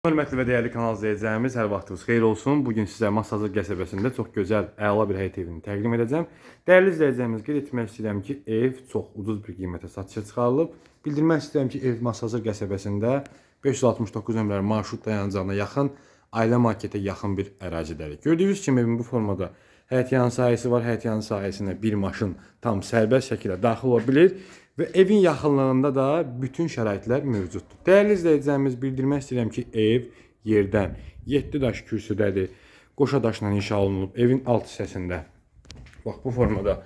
Hörmətli və dəyərli kanal izləyicilərimiz, hər vaxtınız xeyir olsun. Bu gün sizə Masazır qəsəbəsində çox gözəl, əla bir həyət evini təqdim edəcəm. Dəyərli izləyicilərimiz, qeyd etmək istəyirəm ki, ev çox ucuz bir qiymətə satışa çıxarılıb. Bildirmək istəyirəm ki, ev Masazır qəsəbəsində 569 nömrəli marşrut dayanacağına yaxın ailə marketə yaxın bir ərazidədir. Gördüyünüz kimi evin bu formada həyət yanı sahəsi var. Həyət yanı sahəsinə bir maşın tam sərbəst şəkildə daxil ola bilir və evin yaxınlığında da bütün şəraitlər mövcuddur. Dəyərli izləyicilərimiz, bildirmək istəyirəm ki, ev yerdən 7 daş kürsüdədir. Qoşa daşla inşa olunub evin alt hissəsində. Bax bu formada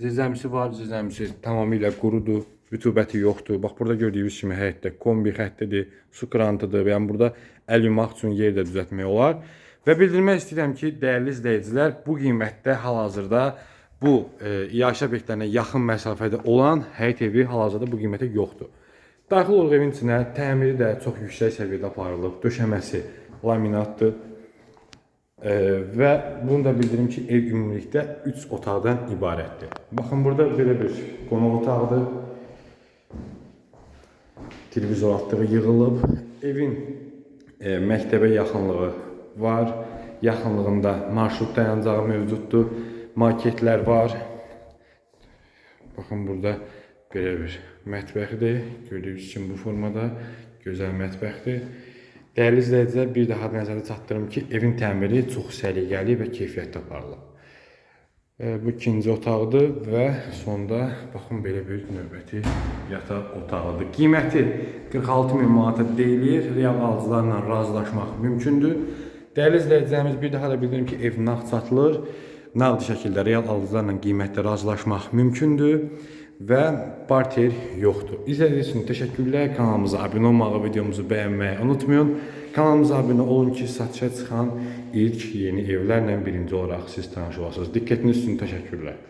zəzəmisi var. Zəzəmisi tamamilə qurudur. Rütubəti yoxdur. Bax burada gördüyünüz kimi həyətdə kombi xəttidir, su krantıdır. Yəni burada əl yumaq üçün yer də düzəltmək olar. Və bildirmək istəyirəm ki, dəyərli izləyicilər, bu qiymətdə hal-hazırda bu e, iaşə obyektlərinə yaxın məsafədə olan həyət evi hal-hazırda bu qiymətə yoxdur. Daxil oluq evin içinə, təmiri də çox yüksək səviyyədə aparılıb, döşəməsi laminatdır. E, və bunu da bildirim ki, ev ümumilikdə 3 otaqdan ibarətdir. Baxın burada belə bir qonaq otağıdır. Televizor altlığı yığılıb. Evin e, məktəbə yaxınlığı var. Yaxınlığında marşrut dayanacağı mövcuddur. Marketlər var. Baxın burada belə bir mətbəxdir. Gördüyünüz kimi bu formada gözəl mətbəxdir. Dəyərli izləyicilər, bir daha nəzərə çatdırım ki, evin təmiri çox səliqəli və keyfiyyətli aparılıb. E, Bu ikinci otaqdır və sonda baxın belə bir növbəti yataq otağıdır. Qiyməti 46 min manata deyilir. Real alıcılarla razılaşmaq mümkündür. Dəyərli izləyicilərimiz, bir daha da bildirim ki, ev nağd satılır. Nağd şəkildə real alıcılarla qiymətdə razılaşmaq mümkündür və barter yoxdur. İzlədiyiniz üçün təşəkkürlər. Kanalımıza abunə olmağı, videomuzu bəyənməyi unutmayın. Kanalımıza abunə olun ki, satışa çıxan ilk yeni evlərlə birinci olaraq siz tanış olasınız. Diqqətiniz üçün təşəkkürlər.